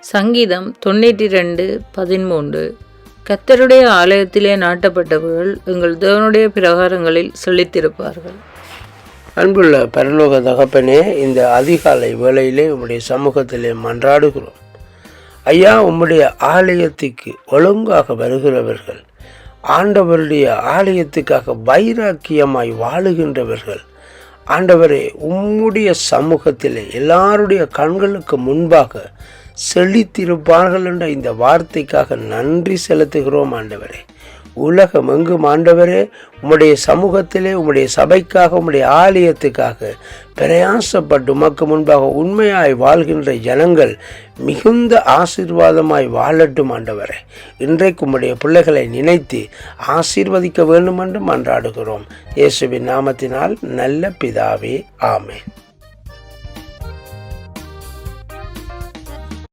சங்கீதம் தொண்ணூற்றி ரெண்டு பதிமூன்று. கத்தருடைய ஆலயத்திலே நாட்டப்பட்டவர்கள் எங்கள் தேவனுடைய பிரகாரங்களில் செழித்திருப்பார்கள். அன்புள்ள பரலோக தகப்பனே இந்த அதிகாலை வேளையிலே உம்முடைய சமூகத்திலே மன்றாடுகிறோம். ஐயா உம்முடைய ஆலயத்துக்கு ஒழுங்காக வருகிறவர்கள் ஆண்டவருடைய ஆலயத்துக்காக வைராக்கியமாய் வாழுகின்றவர்கள் ஆண்டவரே உம்முடைய சமூகத்திலே எல்லாருடைய கண்களுக்கு முன்பாக செழித்திருப்பார்கள் என்ற இந்த வார்த்தைக்காக நன்றி செலுத்துகிறோம் ஆண்டவரே. உலகம் எங்கும் ஆண்டவரே உம்முடைய சமூகத்திலே உம்முடைய சபைக்காக உம்முடைய ஆலயத்துக்காக பிரயாசப்பட்டு உமக்கு முன்பாக உண்மையாய் வாழ்கின்ற ஜனங்கள் மிகுந்த ஆசீர்வாதமாய் வாழட்டும் ஆண்டவரே. இன்றைக்கு உம்முடைய பிள்ளைகளை நினைத்து ஆசீர்வதிக்க வேண்டும் என்று மன்றாடுகிறோம். இயேசுவின் நாமத்தினால் நல்ல பிதாவே ஆமென்.